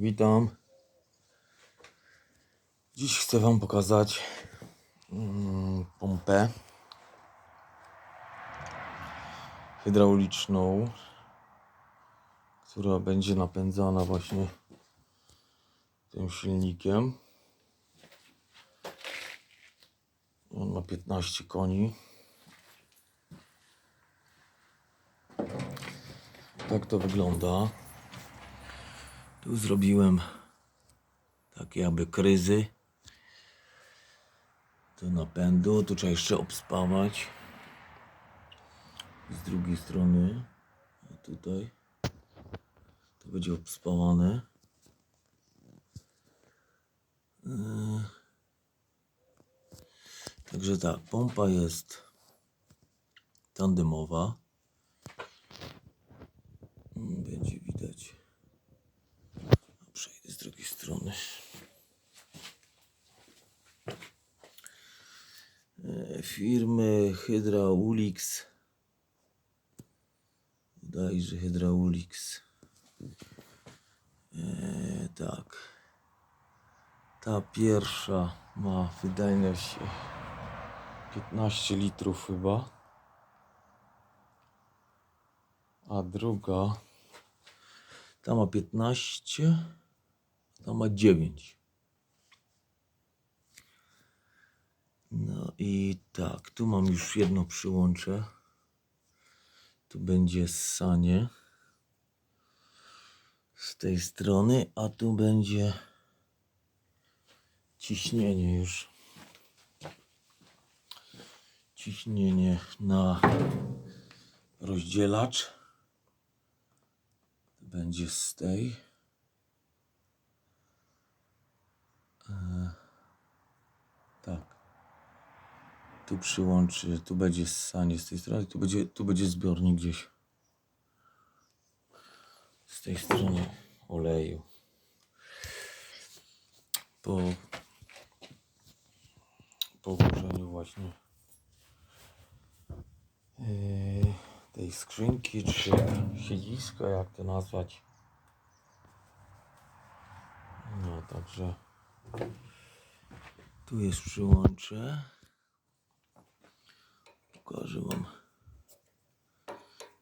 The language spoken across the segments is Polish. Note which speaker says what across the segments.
Speaker 1: Witam. Dziś chcę Wam pokazać mm, pompę hydrauliczną, która będzie napędzana właśnie tym silnikiem. On ma 15 koni. Tak to wygląda. Tu zrobiłem takie jakby kryzy do napędu. Tu trzeba jeszcze obspawać. Z drugiej strony, tutaj, to będzie obspawane. Yy. Także tak, pompa jest tandemowa. Mm, Będzie widać. Przejdę z drugiej strony. E, Firmy Hydraulix. Bodajże Hydraulix. E, tak. Ta pierwsza ma wydajność 15 litrów chyba. A druga ta ma 15, ta ma 9. No i tak, tu mam już jedno przyłącze. Tu będzie ssanie z tej strony, a tu będzie ciśnienie już. Ciśnienie na rozdzielacz będzie z tej. E, tak. Tu przyłączy, tu będzie ssanie z tej strony, tu będzie, tu będzie zbiornik gdzieś. Z tej strony oleju. Po, po włożeniu właśnie yy, tej skrzynki, czy siedziska, jak to nazwać. No, także tu jest przyłącze. Pokażę Wam.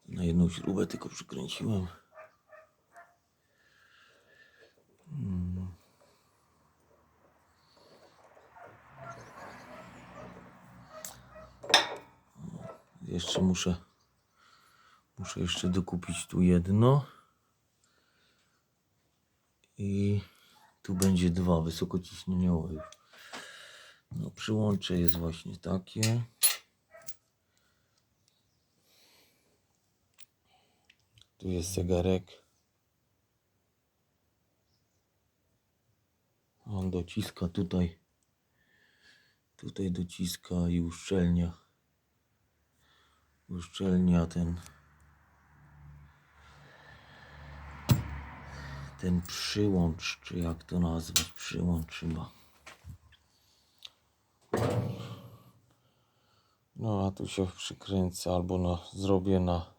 Speaker 1: Na jedną śrubę tylko przykręciłem. Mm. Jeszcze muszę Muszę jeszcze dokupić tu jedno. I tu będzie dwa wysokociśnieniowe. No, przyłącze jest właśnie takie. Tu jest zegarek. On dociska tutaj. Tutaj dociska i uszczelnia. Uszczelnia ten ten przyłącz, czy jak to nazwać, przyłącz chyba. No a tu się przykręcę albo na, zrobię na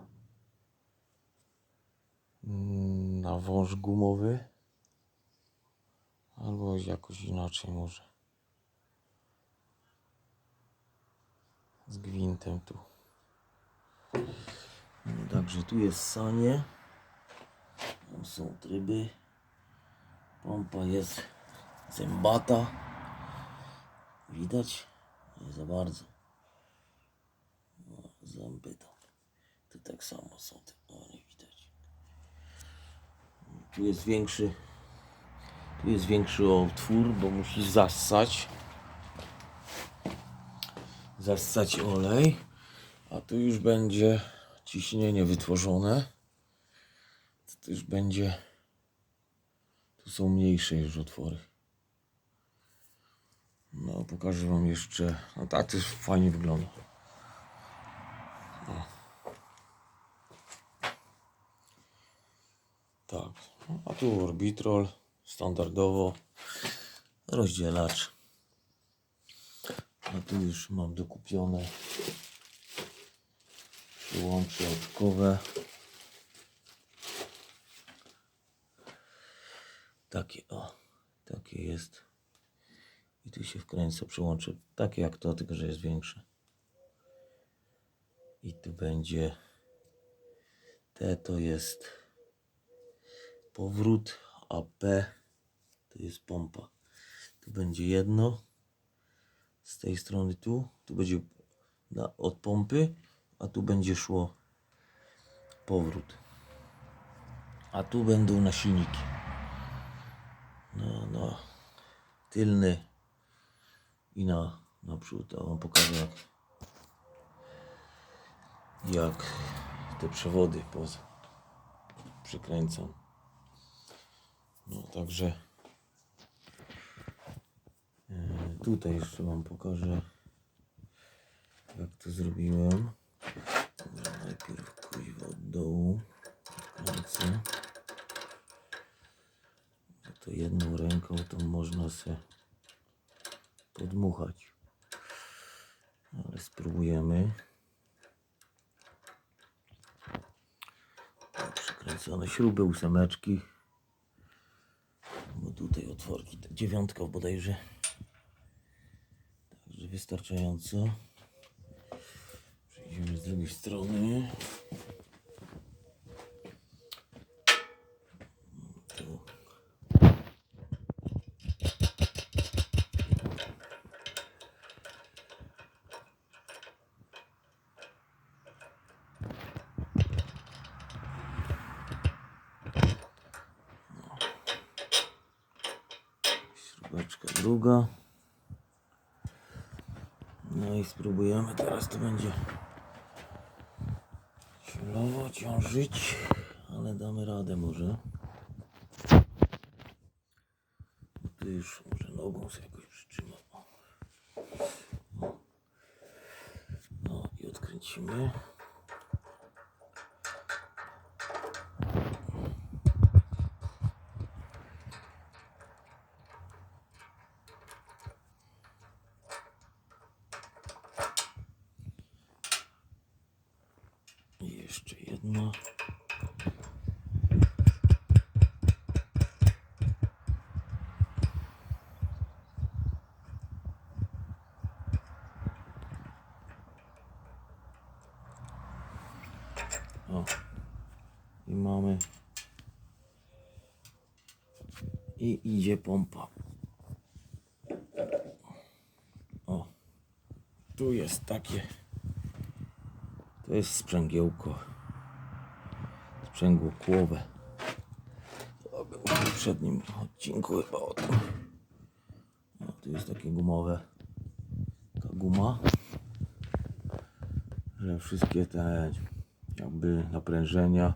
Speaker 1: na wąż gumowy albo jakoś inaczej może z gwintem tu. No, także tu jest sanie. Tam są tryby. Pompa jest zębata. Widać? Nie za bardzo. No, zęby to. Tu tak samo są. te- No nie. Tu jest większy. Tu jest większy otwór, bo musi zassać. Zassać olej. A tu już będzie ciśnienie wytworzone to już będzie. Tu są mniejsze już otwory. No, pokażę Wam jeszcze. No tak, to fajnie wygląda. Tak, a tu orbitrol standardowo. Rozdzielacz. A tu już mam dokupione przyłącze oczkowe. Takie, o, takie jest. I tu się wkręca, przełączę. Takie jak to, tylko że jest większe. I tu będzie. T to jest powrót, a P to jest pompa. Tu będzie jedno. Z tej strony tu. Tu będzie na, od pompy, a tu będzie szło powrót. A tu będą na silniki. No, no. Tylny i na naprzód. A wam pokażę jak, jak te przewody poza przykręcam. No także e, tutaj jeszcze wam pokażę jak to zrobiłem. Najpierw kuźwa od dołu. Bo to jedną ręką to można se podmuchać. Ale spróbujemy. O, Przykręcone śruby, ósemeczki. Otworki, ta dziewiątka bodajże. Także wystarczająco. Przejdziemy z drugiej strony. Tu. Śrubeczka druga. No i spróbujemy. Teraz to będzie chwilowo ciążyć, ale damy radę może. Tu już może nogą sobie jakoś przytrzymam. No i odkręcimy. I jeszcze jedno. O. I mamy. I idzie pompa. O. Tu jest takie. To jest sprzęgiełko. Sprzęgło kłowe. To było w poprzednim odcinku chyba o tym. No, tu jest takie gumowe. Ta guma. Że wszystkie te jakby naprężenia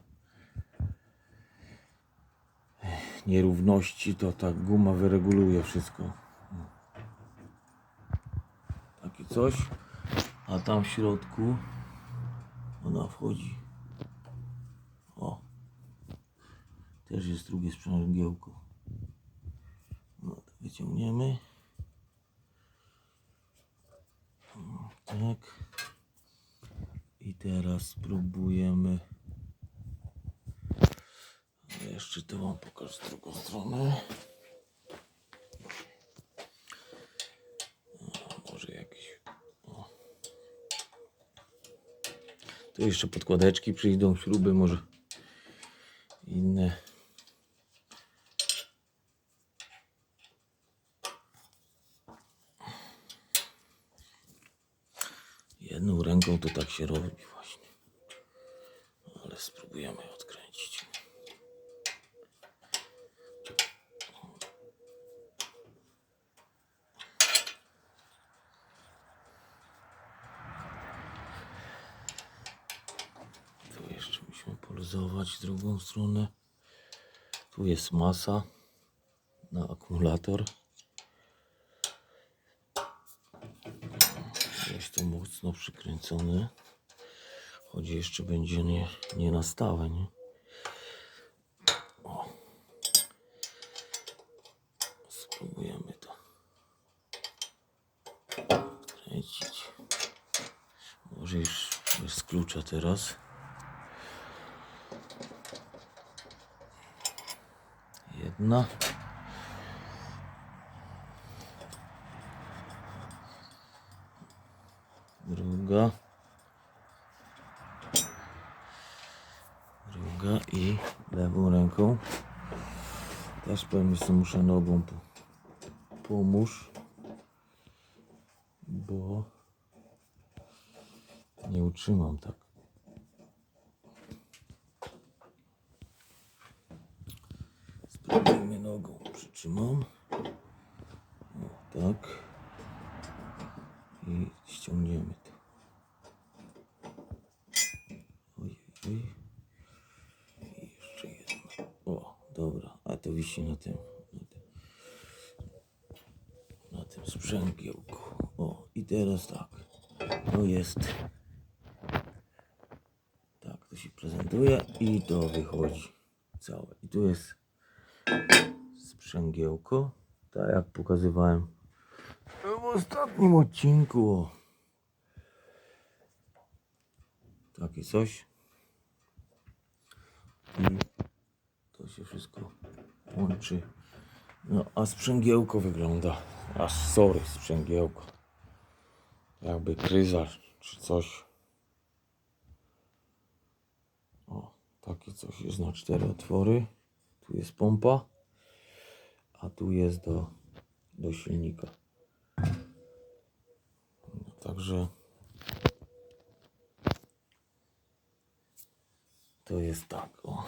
Speaker 1: nierówności to ta guma wyreguluje wszystko. Takie coś. A tam w środku ona wchodzi. O. Też jest drugie sprzęgiełko. No to wyciągniemy. Tak. I teraz spróbujemy. Jeszcze to wam pokażę drugą stronę. O, Może jakiś Tu jeszcze podkładeczki przyjdą, śruby może inne. Jedną ręką to tak się robi właśnie. Ale spróbujemy odkręcić. Tu jeszcze musimy poluzować drugą stronę. Tu jest masa na akumulator. Jest to mocno przykręcone. Choć jeszcze będzie nie, nie na stałe, nie? O. Spróbujemy to kręcić. Może już bez klucza teraz. No. Druga. Druga i lewą ręką. Też pewnie że muszę nogą po, pomóż. Bo nie utrzymam tak. Tym. Na tym, na tym sprzęgiełku. O, i teraz tak. To jest. Tak to się prezentuje i to wychodzi całe. I tu jest sprzęgiełko. Tak jak pokazywałem w ostatnim odcinku. Takie coś. I to się wszystko łączy. No, a sprzęgiełko wygląda. Aż sorry, sprzęgiełko. Jakby kryza czy coś. O, takie coś jest na cztery otwory. Tu jest pompa, a tu jest do, do silnika. No, także to jest tak, o.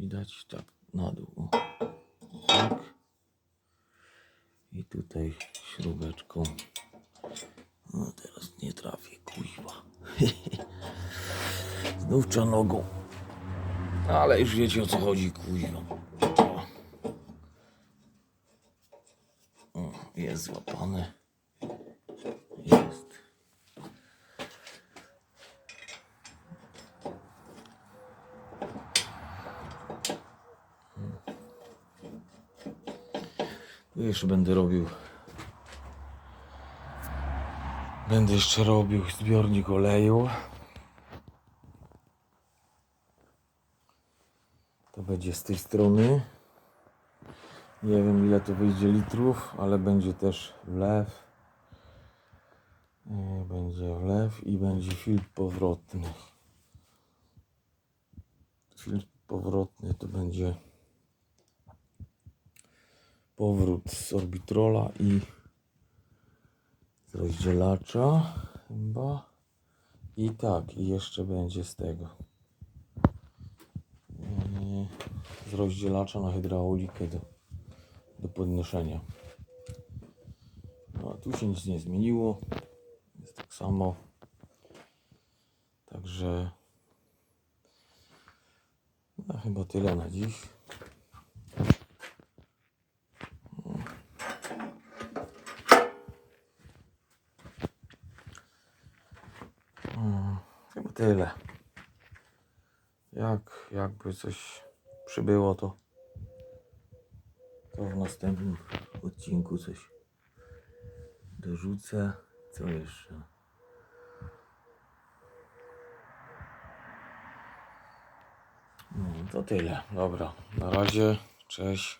Speaker 1: Widać tak na dół. Tak. I tutaj śrubeczką. No teraz nie trafię, kuźwa. Znów trzeba nogą. Ale już wiecie o co chodzi, kuźwa. Jest złapane. Jest. Tu jeszcze będę robił. Będę jeszcze robił zbiornik oleju. To będzie z tej strony. Nie wiem ile to wyjdzie litrów, ale będzie też wlew. Będzie wlew i będzie filtr powrotny. Filtr powrotny to będzie powrót z orbitrola i z rozdzielacza chyba. I tak, i jeszcze będzie z tego. Yy, Z rozdzielacza na hydraulikę do, do podnoszenia. No, tu się nic nie zmieniło. Jest tak samo. Także no, chyba tyle na dziś. Mm, Chyba tyle. Jak jakby coś przybyło, to, to w następnym odcinku coś dorzucę. Co jeszcze? No, to tyle. Dobra. Na razie. Cześć.